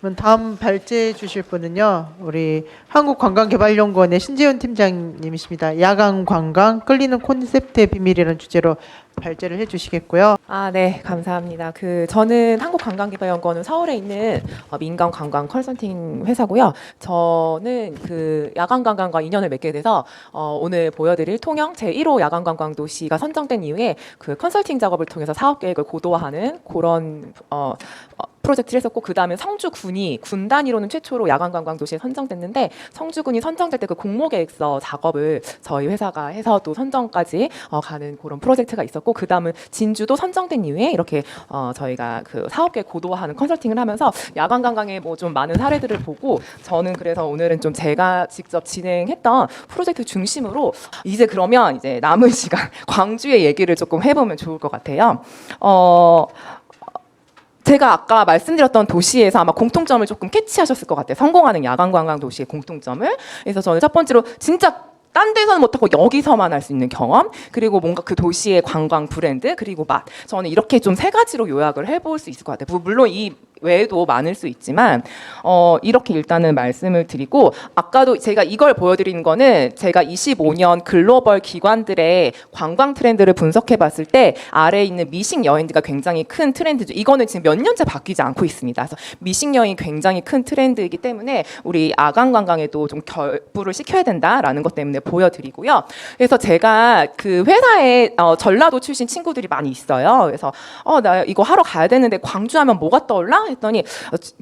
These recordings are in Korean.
그럼 다음 발제해 주실 분은요. 우리 한국관광개발연구원의 신재훈 팀장님이십니다. 야간 관광 끌리는 콘셉트의 비밀이라는 주제로 발제를 해 주시겠고요. 아, 네, 감사합니다. 그 저는 한국관광개발연구원은 서울에 있는 어, 민간 관광 컨설팅 회사고요. 저는 그 야간 관광과 인연을 맺게 돼서 어, 오늘 보여드릴 통영 제 1호 야간 관광 도시가 선정된 이후에 그 컨설팅 작업을 통해서 사업 계획을 고도화하는 그런 어, 어, 프로젝트를 했었고 그 다음에 성주군이 군 단위로는 최초로 야간 관광 도시에 선정됐는데 성주군이 선정될 때 그 공모 계획서 작업을 저희 회사가 해서 또 선정까지 어, 가는 그런 프로젝트가 있었고 그 다음은 진주도 선정된 이후에 이렇게 어, 저희가 그 사업 계획 고도화하는 컨설팅을 하면서 야간 관광의 뭐 좀 많은 사례들을 보고 저는 그래서 오늘은 좀 제가 직접 진행했던 프로젝트 중심으로 이제 그러면 이제 남은 시간 광주의 얘기를 조금 해보면 좋을 것 같아요. 어, 제가 아까 말씀드렸던 도시에서 아마 공통점을 조금 캐치하셨을 것 같아요. 성공하는 야간 관광 도시의 공통점을. 그래서 저는 첫 번째로 진짜 딴 데서는 못하고 여기서만 할 수 있는 경험 그리고 뭔가 그 도시의 관광 브랜드 그리고 맛 저는 이렇게 좀 세 가지로 요약을 해볼 수 있을 것 같아요. 무- 물론 이 외에도 많을 수 있지만 어, 이렇게 일단은 말씀을 드리고 아까도 제가 이걸 보여드리는 거는 제가 25년 글로벌 기관들의 관광 트렌드를 분석해 봤을 때 아래에 있는 미식 여행지가 굉장히 큰 트렌드죠. 이거는 지금 몇 년째 바뀌지 않고 있습니다. 그래서 미식 여행이 굉장히 큰 트렌드이기 때문에 우리 아간 관광에도 좀 결부를 시켜야 된다라는 것 때문에 보여드리고요. 그래서 제가 그 회사에 어, 전라도 출신 친구들이 많이 있어요. 그래서 어 나 이거 하러 가야 되는데 광주 하면 뭐가 떠올라? 했더니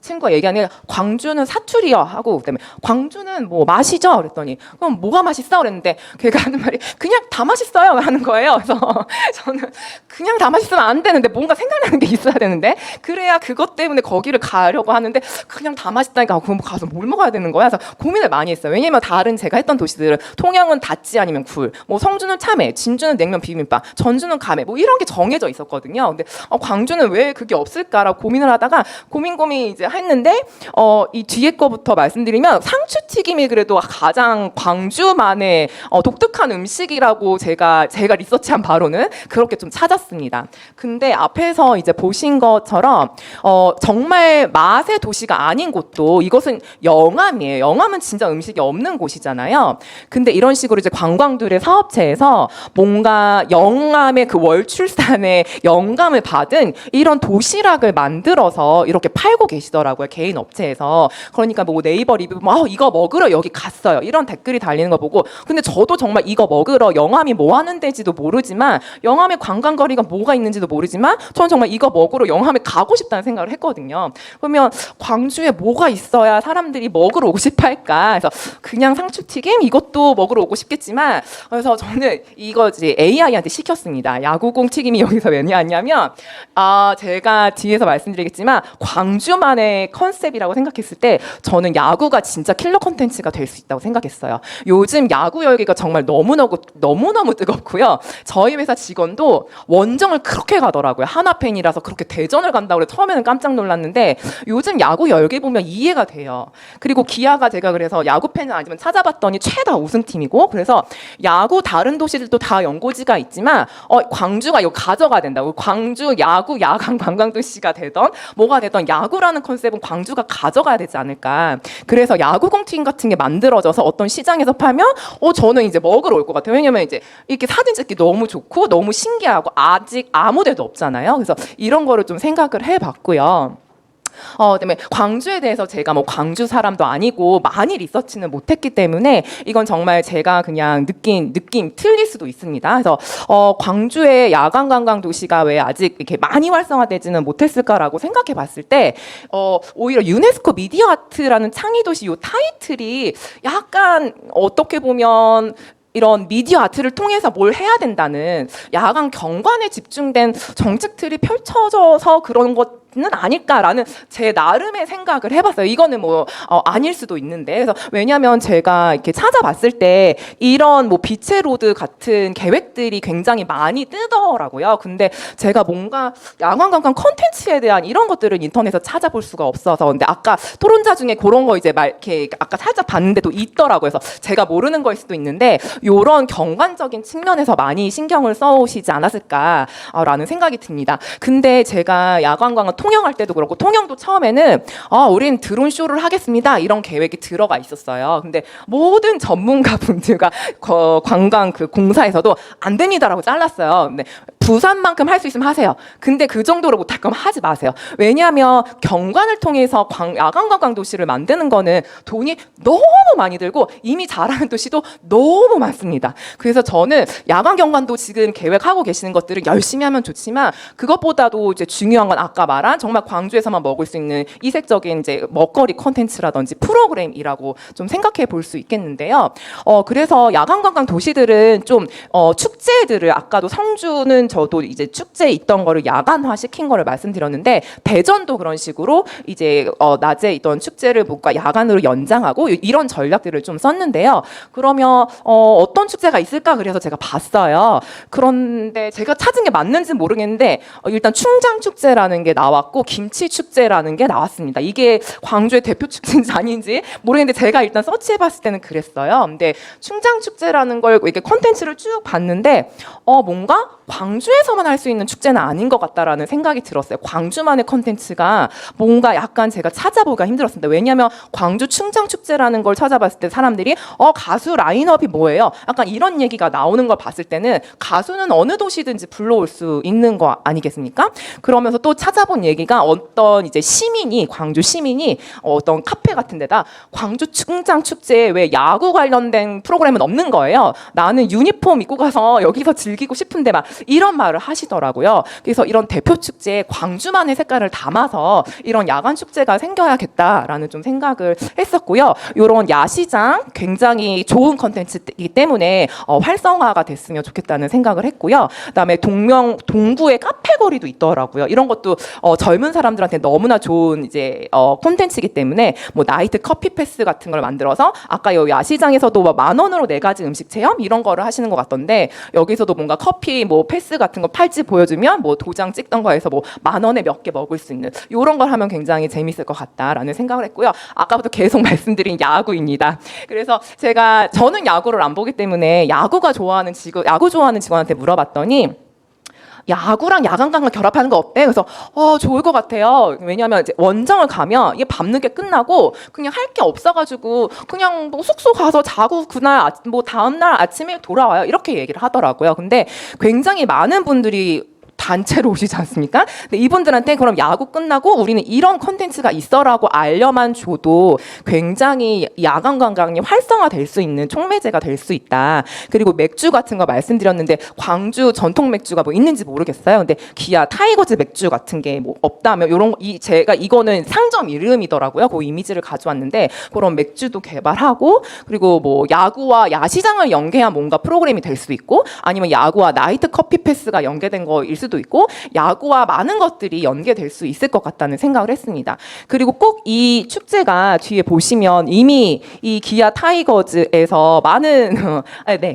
친구가 얘기하는 게 광주는 사투리요 하고 그다음에 광주는 뭐 맛이죠? 그랬더니 그럼 뭐가 맛있어? 그랬는데 걔가 하는 말이 그냥 다 맛있어요 하는 거예요. 그래서 저는 그냥 다 맛있으면 안 되는데 뭔가 생각나는 게 있어야 되는데 그래야 그것 때문에 거기를 가려고 하는데 그냥 다 맛있다니까 그럼 가서 뭘 먹어야 되는 거야? 그래서 고민을 많이 했어요. 왜냐면 다른 제가 했던 도시들은 통영은 다찌 아니면 굴, 뭐 성주는 참외, 진주는 냉면 비빔밥, 전주는 감회 뭐 이런 게 정해져 있었거든요. 근데 어, 광주는 왜 그게 없을까라고 고민을 하다가 고민 고민 이제 했는데 어, 이 뒤에 거부터 말씀드리면 상추 튀김이 그래도 가장 광주만의 어, 독특한 음식이라고 제가 제가 리서치한 바로는 그렇게 좀 찾았습니다. 근데 앞에서 이제 보신 것처럼 어, 정말 맛의 도시가 아닌 곳도 이것은 영암이에요. 영암은 진짜 음식이 없는 곳이잖아요. 근데 이런 식으로 이제 관광들의 사업체에서 뭔가 영암의 그 월출산의 영감을 받은 이런 도시락을 만들어서 이렇게 팔고 계시더라고요. 개인 업체에서. 그러니까 뭐 네이버 리뷰 보면 아, 이거 먹으러 여기 갔어요. 이런 댓글이 달리는 거 보고 근데 저도 정말 이거 먹으러 영암이 뭐 하는 데지도 모르지만 영암의 관광거리가 뭐가 있는지도 모르지만 저는 정말 이거 먹으러 영암에 가고 싶다는 생각을 했거든요. 그러면 광주에 뭐가 있어야 사람들이 먹으러 오고 싶어 할까? 그래서 그냥 상추튀김 이것도 먹으러 오고 싶겠지만 그래서 저는 이거 이제 AI한테 시켰습니다. 야구공 튀김이 여기서 왜냐하냐면 아 제가 뒤에서 말씀드리겠지만 광주만의 컨셉이라고 생각했을 때 저는 야구가 진짜 킬러 컨텐츠가 될 수 있다고 생각했어요. 요즘 야구 열기가 정말 너무너무 너무너무 뜨겁고요. 저희 회사 직원도 원정을 그렇게 가더라고요. 하나 팬이라서 그렇게 대전을 간다고 그래 처음에는 깜짝 놀랐는데 요즘 야구 열기 보면 이해가 돼요. 그리고 기아가 제가 그래서 야구 팬은 아니지만 찾아봤더니 최다 우승팀이고 그래서 야구 다른 도시들도 다 연고지가 있지만 어, 광주가 이거 가져가야 된다고 광주 야구 야간 관광 도시가 되던 뭐가 되던 야구라는 컨셉은 광주가 가져가야 되지 않을까. 그래서 야구공 튀김 같은 게 만들어져서 어떤 시장에서 팔면 어 저는 이제 먹으러 올 것 같아요. 왜냐면 이제 이렇게 사진 찍기 너무 좋고 너무 신기하고 아직 아무 데도 없잖아요. 그래서 이런 거를 좀 생각을 해봤고요. 어, 그다음에 광주에 대해서 제가 뭐 광주 사람도 아니고 많이 리서치는 못했기 때문에 이건 정말 제가 그냥 느낀 느낌 틀릴 수도 있습니다. 그래서 어, 광주의 야간 관광 도시가 왜 아직 이렇게 많이 활성화되지는 못했을까라고 생각해봤을 때 어, 오히려 유네스코 미디어 아트라는 창의 도시 요 타이틀이 약간 어떻게 보면 이런 미디어 아트를 통해서 뭘 해야 된다는 야간 경관에 집중된 정책들이 펼쳐져서 그런 것 은 아닐까라는 제 나름의 생각을 해봤어요. 이거는 뭐 어, 아닐 수도 있는데 그래서 왜냐하면 제가 이렇게 찾아봤을 때 이런 뭐 빛의 로드 같은 계획들이 굉장히 많이 뜨더라고요. 근데 제가 뭔가 야간 관광 콘텐츠에 대한 이런 것들을 인터넷에서 찾아볼 수가 없어서 근데 아까 토론자 중에 그런 거 이제 말 이렇게 아까 살짝 봤는데도 있더라고요. 그래서 제가 모르는 거일 수도 있는데 요런 경관적인 측면에서 많이 신경을 써오시지 않았을까라는 생각이 듭니다. 근데 제가 야간 관광 통영할 때도 그렇고 통영도 처음에는 아, 우린 드론 쇼를 하겠습니다. 이런 계획이 들어가 있었어요. 근데 모든 전문가 분들과 거- 관광 그 공사에서도 안 됩니다라고 잘랐어요. 근데 부산만큼 할 수 있으면 하세요. 근데 그 정도로 못할 거면 하지 마세요. 왜냐하면 경관을 통해서 광- 야간 관광 도시를 만드는 거는 돈이 너무 많이 들고 이미 잘하는 도시도 너무 많습니다. 그래서 저는 야간 경관도 지금 계획하고 계시는 것들을 열심히 하면 좋지만 그것보다도 이제 중요한 건 아까 말한 정말 광주에서만 먹을 수 있는 이색적인 이제 먹거리 콘텐츠라든지 프로그램이라고 좀 생각해 볼 수 있겠는데요. 어 그래서 야간 관광 도시들은 좀 어, 축제들을 아까도 성주는 저도 이제 축제에 있던 거를 야간화 시킨 거를 말씀드렸는데 대전도 그런 식으로 이제 어, 낮에 있던 축제를 뭔가 야간으로 연장하고 이- 이런 전략들을 좀 썼는데요. 그러면 어, 어떤 축제가 있을까 그래서 제가 봤어요. 그런데 제가 찾은 게 맞는지는 모르겠는데 어, 일단 충장 축제라는 게 나왔고 김치 축제라는 게 나왔습니다. 이게 광주의 대표 축제인지 아닌지 모르겠는데 제가 일단 서치해 봤을 때는 그랬어요. 근데 충장 축제라는 걸 이렇게 콘텐츠를 쭉 봤는데 어 뭔가 광주 에서만 할 수 있는 축제는 아닌 것 같다라는 생각이 들었어요. 광주만의 콘텐츠가 뭔가 약간 제가 찾아보기가 힘들었습니다. 왜냐하면 광주 충장 축제라는 걸 찾아봤을 때 사람들이 어 가수 라인업이 뭐예요? 약간 이런 얘기가 나오는 걸 봤을 때는 가수는 어느 도시든지 불러올 수 있는 거 아니겠습니까? 그러면서 또 찾아본 얘기가 어떤 이제 시민이 광주 시민이 어떤 카페 같은 데다 광주 충장 축제에 왜 야구 관련된 프로그램은 없는 거예요. 나는 유니폼 입고 가서 여기서 즐기고 싶은데 막 이런 말을 하시더라고요. 그래서 이런 대표 축제에 광주만의 색깔을 담아서 이런 야간 축제가 생겨야겠다라는 좀 생각을 했었고요. 이런 야시장 굉장히 좋은 컨텐츠이기 때문에 어, 활성화가 됐으면 좋겠다는 생각을 했고요. 그다음에 동명 동구의 카페 거리도 있더라고요. 이런 것도 어, 젊은 사람들한테 너무나 좋은 이제 어, 콘텐츠이기 때문에 뭐 나이트 커피 패스 같은 걸 만들어서 아까 요 야시장에서도 뭐만 원으로 네 가지 음식 체험 이런 거를 하시는 것 같던데 여기서도 뭔가 커피 뭐 패스 같은 거 팔찌 보여주면 뭐 도장 찍던 거에서 뭐 만 원에 몇 개 먹을 수 있는 이런 걸 하면 굉장히 재밌을 것 같다라는 생각을 했고요. 아까부터 계속 말씀드린 야구입니다. 그래서 제가 저는 야구를 안 보기 때문에 야구가 좋아하는 직원 야구 좋아하는 직원한테 물어봤더니 야구랑 야간 관광 결합하는 거 어때? 그래서 어 좋을 것 같아요. 왜냐하면 이제 원정을 가면 이게 밤늦게 끝나고 그냥 할 게 없어가지고 그냥 뭐 숙소 가서 자고 그날 아, 뭐 다음 날 아침에 돌아와요. 이렇게 얘기를 하더라고요. 근데 굉장히 많은 분들이 단체로 오시지 않습니까? 근데 이분들한테 그럼 야구 끝나고 우리는 이런 컨텐츠가 있어라고 알려만 줘도 굉장히 야간 관광이 활성화될 수 있는 촉매제가 될 수 있다. 그리고 맥주 같은 거 말씀드렸는데 광주 전통 맥주가 뭐 있는지 모르겠어요. 근데 기아 타이거즈 맥주 같은 게 뭐 없다면 요런 이 제가 이거는 상점 이름이더라고요. 그 이미지를 가져왔는데 그런 맥주도 개발하고 그리고 뭐 야구와 야시장을 연계한 뭔가 프로그램이 될 수 있고 아니면 야구와 나이트 커피 패스가 연계된 거일 수도 있고 야구와 많은 것들이 연계될 수 있을 것 같다는 생각을 했습니다. 그리고 꼭 이 축제가 뒤에 보시면 이미 이 기아 타이거즈에서 많은 아, 네.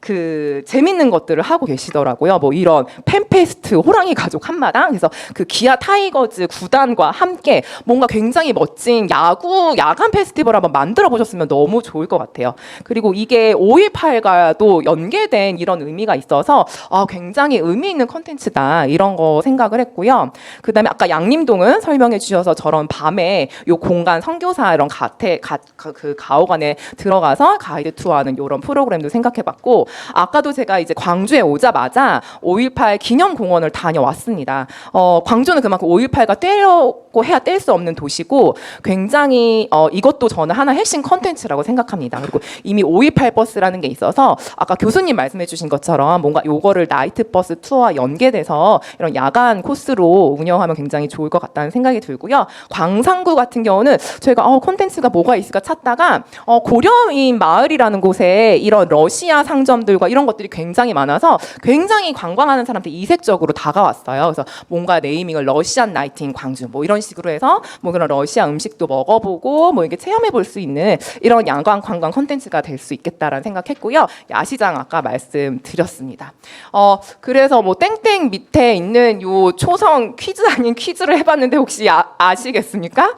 그 재밌는 것들을 하고 계시더라고요. 뭐 이런 팬페스트 호랑이 가족 한마당 그래서 그 기아 타이거즈 구단과 함께 뭔가 굉장히 멋진 야구 야간 페스티벌 한번 만들어 보셨으면 너무 좋을 것 같아요. 그리고 이게 5.18과도 연계된 이런 의미가 있어서 아, 굉장히 의미 있는 컨텐츠다 이런 거 생각을 했고요. 그다음에 아까 양림동은 설명해 주셔서 저런 밤에 요 공간 선교사 이런 가태 가, 가- 그 가오관에 들어가서 가이드 투어하는 이런 프로그램도 생각해 봤고 아까도 제가 이제 광주에 오자마자 5.18 기념공원을 다녀왔습니다. 어, 광주는 그만큼 5.18가 떼려고 해야 뗄 수 없는 도시고 굉장히 어, 이것도 저는 하나 핵심 컨텐츠라고 생각합니다. 그리고 이미 5.18 버스라는 게 있어서 아까 교수님 말씀해주신 것처럼 뭔가 요거를 나이트 버스 투어와 연계돼서 이런 야간 코스로 운영하면 굉장히 좋을 것 같다는 생각이 들고요. 광산구 같은 경우는 저희가 어, 콘텐츠가 뭐가 있을까 찾다가 어, 고려인 마을이라는 곳에 이런 러시아 상점 들과 이런 것들이 굉장히 많아서 굉장히 관광하는 사람들 이색적으로 다가왔어요. 그래서 뭔가 네이밍을 러시안 나이트인 광주 뭐 이런 식으로 해서 뭐 그런 러시아 음식도 먹어보고 뭐 이게 체험해 볼 수 있는 이런 양광 관광 콘텐츠가 될 수 있겠다라는 생각했고요. 야시장 아까 말씀드렸습니다. 어 그래서 뭐 땡땡 밑에 있는 요 초성 퀴즈 아닌 퀴즈를 해봤는데 혹시 아, 아시겠습니까?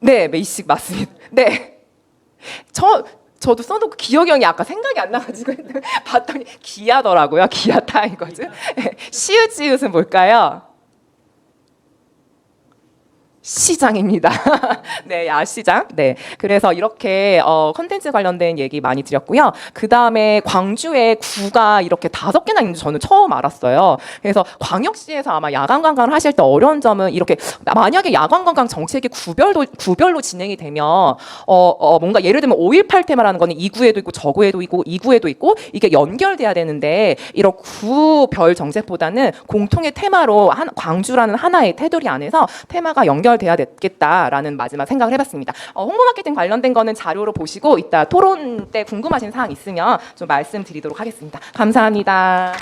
네, 메이식 맞습니다. 네. 저 저도 써놓고 기억이 아까 생각이 안 나가지고 했는데 봤더니 기아더라고요. 기아 타이거즈. 시읒지읒은 뭘까요? 야시장입니다. 네, 야시장. 네. 그래서 이렇게 어 컨텐츠 관련된 얘기 많이 드렸고요. 그 다음에 광주에 구가 이렇게 다섯 개나 있는지 저는 처음 알았어요. 그래서 광역시에서 아마 야간 관광을 하실 때 어려운 점은 이렇게 만약에 야간 관광 정책이 구별도 구별로 진행이 되면 어, 어 뭔가 예를 들면 5.18 테마라는 거는 이 구에도 있고 저 구에도 있고 이 구에도 있고 이게 연결돼야 되는데 이런 구별 정책보다는 공통의 테마로 한 광주라는 하나의 테두리 안에서 테마가 연결 돼야 되겠다라는 마지막 생각을 해봤습니다. 어, 홍보 마케팅 관련된 거는 자료로 보시고 이따 토론 때 궁금하신 사항 있으면 좀 말씀드리도록 하겠습니다. 감사합니다.